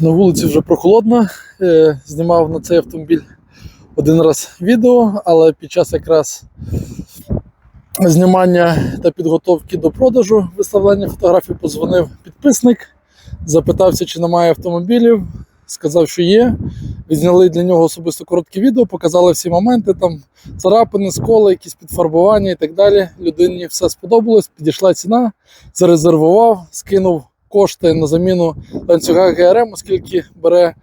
На вулиці вже прохолодно. Е, Знімав на цей автомобіль один раз відео, але під час якраз знімання та підготовки до продажу виставлення фотографій позвонив підписник, запитався, чи немає автомобілів. Сказав, що є. Відзняли для нього особисто коротке відео, показали всі моменти, там царапини, сколи, якісь підфарбування і так далі. Людині все сподобалось, підійшла ціна, зарезервував, скинув кошти на заміну ланцюга ГРМ, оскільки бере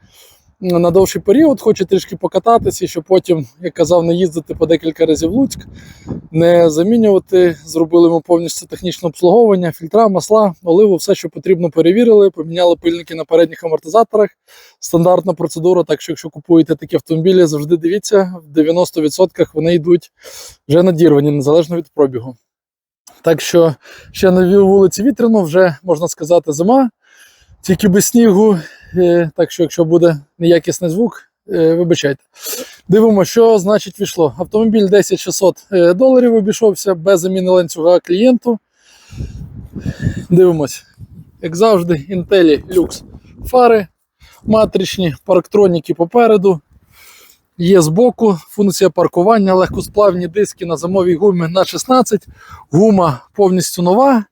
на довший період, хоче трішки покататися, щоб потім, як казав, не їздити по декілька разів Луцьк, не замінювати. Зробили йому повністю технічне обслуговування, фільтра, масла, оливу, все, що потрібно, перевірили, поміняли пильники на передніх амортизаторах. Стандартна процедура. Так що, якщо купуєте такі автомобілі, завжди дивіться, в 90% вони йдуть вже надірвані, незалежно від пробігу. Так що ще на вулиці вітряно, вже можна сказати, зима, тільки без снігу. Е, Так що, якщо буде неякісний звук, е, вибачайте. Дивимося, що значить війшло. Автомобіль 10600 е, доларів обійшовся без заміни ланцюга клієнту. Дивимось, як завжди, Intelli Lux фари матричні, парктроніки попереду. Є збоку функція паркування, легкосплавні диски на зимовій гумі на 16. Гума повністю нова.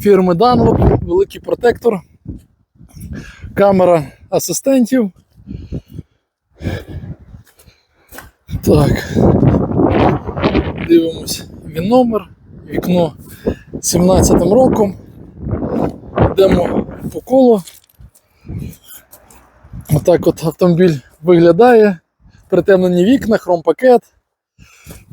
Фірми Dunlop, великий протектор. Камера асистентів. Так. Дивимось він номер. Вікно 17 роком. Йдемо по колу. Отак от автомобіль виглядає. Притемнені вікна, хромпакет.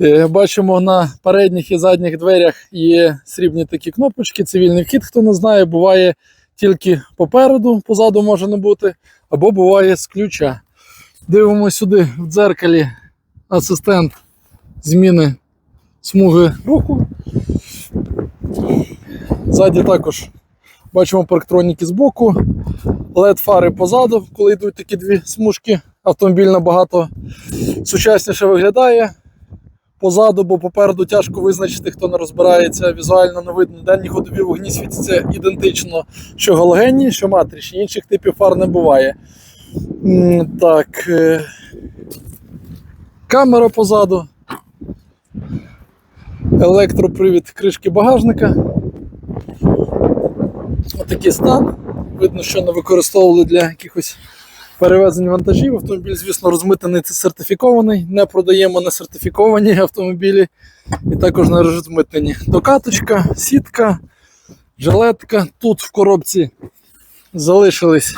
Е, Бачимо на передніх і задніх дверях є срібні такі кнопочки, цивільний вхід, хто не знає, буває тільки попереду, позаду може не бути, або буває з ключа. Дивимося сюди в дзеркалі асистент зміни смуги руху. Ззаді також бачимо парктроніки збоку, led фари позаду, коли йдуть такі дві смужки. Автомобіль набагато сучасніше виглядає позаду, бо попереду тяжко визначити, хто не розбирається. Візуально не видно. Денні ходові вогні світяться ідентично, що галогенні, що матричні. Інших типів фар не буває. Так. е, Камера позаду. Електропривід кришки багажника. Отакий стан. Видно, що не використовували для якихось перевезень вантажів. Автомобіль, звісно, розмитений та сертифікований. Не продаємо несертифіковані автомобілі і також не розмитнені. Докаточка, сітка, жилетка. Тут в коробці залишились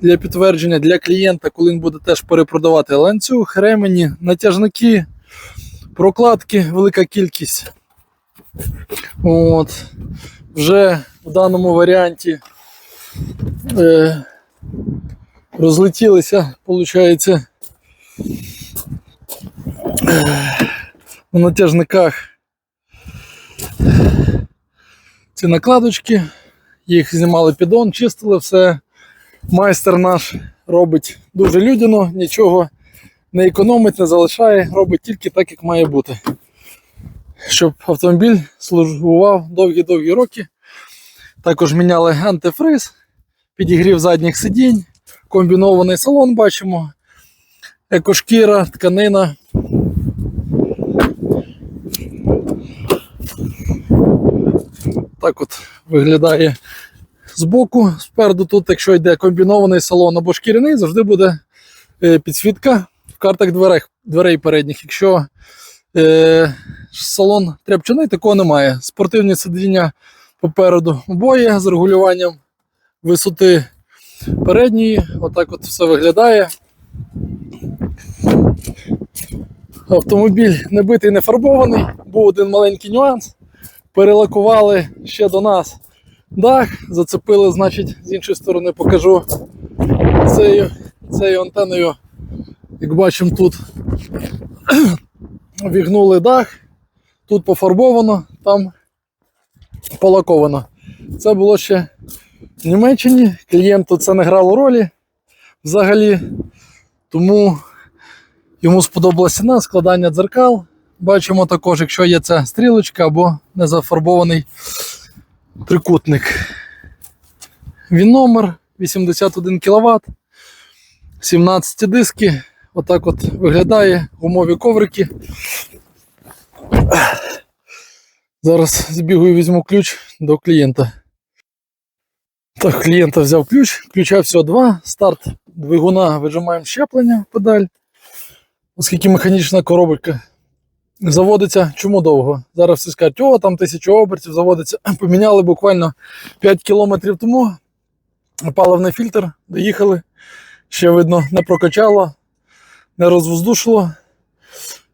для підтвердження для клієнта, коли він буде теж перепродавати ланцюг, ремені, натяжники, прокладки, велика кількість. От. Вже в даному варіанті е, розлетілися, виходить, на натяжниках ці накладочки, їх знімали піддон, чистили все. Майстер наш робить дуже людяно, нічого не економить, не залишає, робить тільки так, як має бути. Щоб автомобіль службував довгі-довгі роки. Також міняли антифриз, підігрів задніх сидінь, комбінований салон бачимо, екошкіра, тканина. Так от виглядає збоку. Спереду тут, якщо йде комбінований салон або шкіряний, завжди буде е, підсвітка в картах дверей, дверей передніх. Якщо е, салон тряпчаний, такого немає. Спортивні сидіння попереду обоє з регулюванням висоти передньої. Отак от все виглядає. Автомобіль не битий, не фарбований. Був один маленький нюанс. Перелакували ще до нас дах, зацепили, значить, з іншої сторони покажу цією, цією антеною. Як бачимо, тут вігнули дах, тут пофарбовано, там полаковано. Це було ще в Німеччині. Клієнту це не грало ролі взагалі. Тому йому сподобалася ціна, складання дзеркал. Бачимо також, якщо є ця стрілочка або незафарбований трикутник. Він номер, 81 кВт, 17 диски. Отак от виглядає гумові коврики. Зараз збігаю візьму ключ до клієнта. Так, клієнта взяв ключ, ключа всього два. Старт двигуна вижимаємо щеплення педаль, оскільки механічна коробка заводиться чому довго? Зараз всі скажуть, о, там тисячу обертів заводиться. Поміняли буквально 5 кілометрів тому. Паливний фільтр, доїхали. Ще видно, не прокачало, не розвоздушило.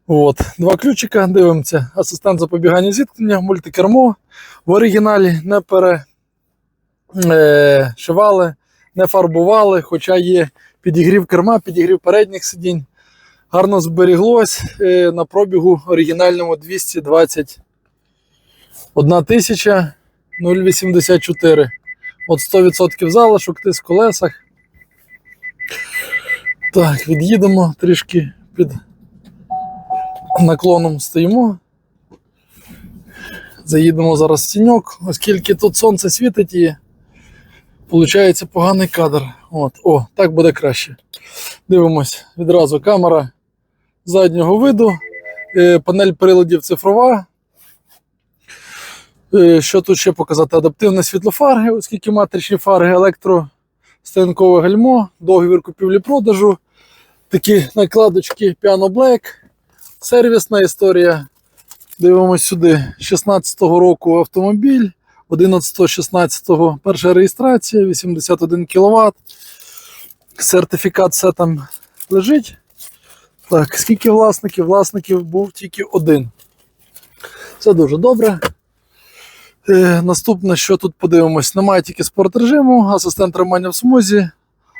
От. Два ключика, дивимося. Асистент запобігання зіткнення, мультикермо. В оригіналі не перешивали, не фарбували, хоча є підігрів керма, підігрів передніх сидінь. Гарно зберіглось е, на пробігу оригінальному 221 тисяча 084. От 100% залишок, тиск в колесах. Так, від'їдемо трішки під наклоном стоїмо. Заїдемо зараз в тіньок, оскільки тут сонце світить і виходить поганий кадр. От, О, так буде краще. Дивимось відразу камера заднього виду, е, панель приладів цифрова. Е, Що тут ще показати? Адаптивне світлофари, оскільки матричні фари, електростоянкове гальмо, договір купівлі-продажу, такі накладочки Piano Black, сервісна історія. Дивимось сюди. 16-го року автомобіль, 11-16 перша реєстрація, 81 кВт. Сертифікат все там лежить. Так, скільки власників? Власників був тільки один. Це дуже добре. Е, наступне, що тут подивимось, немає тільки спорт режиму, асистент тримання в смузі,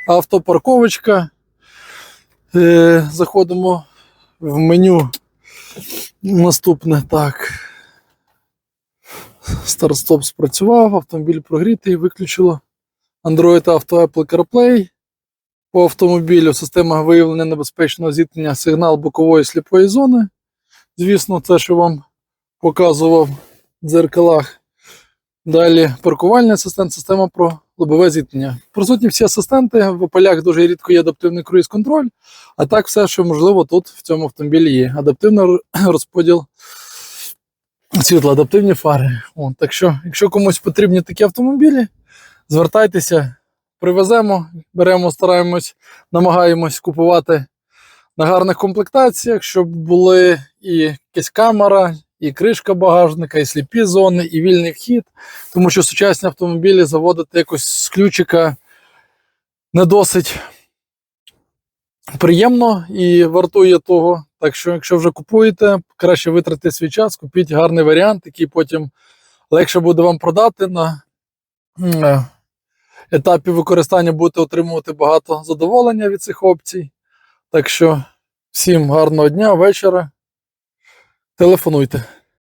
автопарковочка. Е, заходимо в меню. Наступне так. Старт-стоп спрацював, автомобіль прогрітий, виключило. Android Auto Apple CarPlay. По автомобілю система виявлення небезпечного зіткнення сигнал бокової сліпої зони. Звісно, те, що вам показував в дзеркалах. Далі паркувальний асистент, система про лобове зіткнення. Присутні всі асистенти, в полях дуже рідко є адаптивний круїз-контроль, а так все, що можливо тут в цьому автомобілі є. Адаптивний розподіл світла, адаптивні фари. От, так що, якщо комусь потрібні такі автомобілі, звертайтеся, привеземо, беремо, стараємось, намагаємось купувати на гарних комплектаціях, щоб були і якась камера, і кришка багажника, і сліпі зони, і вільний вхід. Тому що сучасні автомобілі заводити якось з ключика не досить приємно і вартує того. Так що, якщо вже купуєте, краще витратити свій час, купіть гарний варіант, який потім легше буде вам продати на е, етапі використання будете отримувати багато задоволення від цих опцій. Так що всім гарного дня, вечора. Телефонуйте.